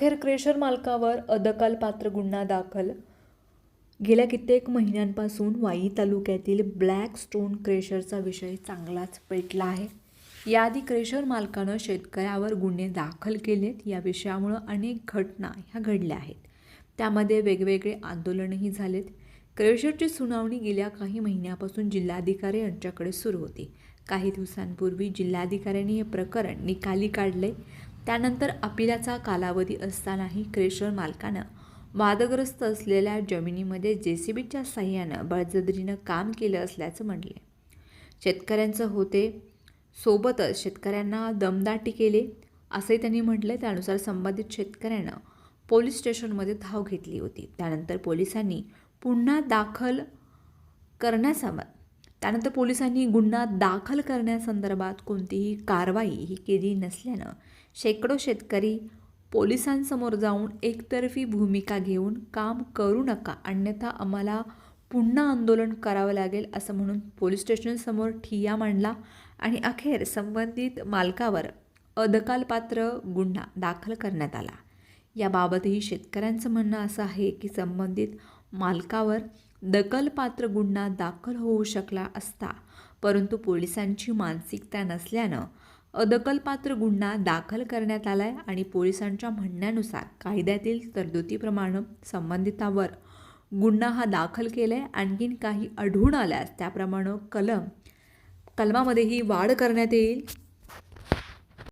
अखेर क्रेशर मालकावर अदखलपात्र गुन्हा दाखल. गेल्या कित्येक महिन्यांपासून वाई तालुक्यातील ब्लॅक स्टोन क्रेशरचा विषय चांगलाच पेटला आहे. याआधी क्रेशर मालकानं शेतकऱ्यावर गुन्हे दाखल केलेत. या विषयामुळं अनेक घटना ह्या घडल्या आहेत. त्यामध्ये वेगवेगळे आंदोलनही झालेत. क्रेशरची सुनावणी गेल्या काही महिन्यापासून जिल्हाधिकारी यांच्याकडे सुरू होती. काही दिवसांपूर्वी जिल्हाधिकाऱ्यांनी हे प्रकरण निकाली काढले त्यानंतर अपिलाचा कालावधी असतानाही क्रेशर मालकानं वादग्रस्त असलेल्या जमिनीमध्ये जे सी बीच्या साह्यानं बळजबरीनं काम केलं असल्याचं म्हटले शेतकऱ्यांचं होते सोबतच शेतकऱ्यांना दमदाटी केले असंही त्यांनी म्हटलं त्यानुसार संबंधित शेतकऱ्यानं पोलीस स्टेशनमध्ये धाव घेतली होती. त्यानंतर पोलिसांनी पुन्हा दाखल करण्यासंबंध त्यानंतर पोलिसांनी गुन्हा दाखल करण्यासंदर्भात कोणतीही कारवाई ही केली नसल्यानं शेकडो शेतकरी पोलिसांसमोर जाऊन एकतर्फी भूमिका घेऊन काम करू नका अन्यथा आम्हाला पुन्हा आंदोलन करावं लागेल असं म्हणून पोलीस स्टेशनसमोर ठिय्या मांडला आणि अखेर संबंधित मालकावर अदकालपात्र गुन्हा दाखल करण्यात आला. याबाबतही शेतकऱ्यांचं म्हणणं असं आहे की संबंधित मालकावर दखलपात्र गुन्हा दाखल होऊ शकला असता परंतु पोलिसांची मानसिकता नसल्यानं अदखलपात्र गुन्हा दाखल करण्यात आलाय आणि पोलिसांच्या म्हणण्यानुसार कायद्यातील तरतुदीप्रमाणे संबंधितावर गुन्हा हा दाखल केला आहे आणखीन काही आढळून आल्यास त्याप्रमाणे कलम कलमामध्येही वाढ करण्यात येईल.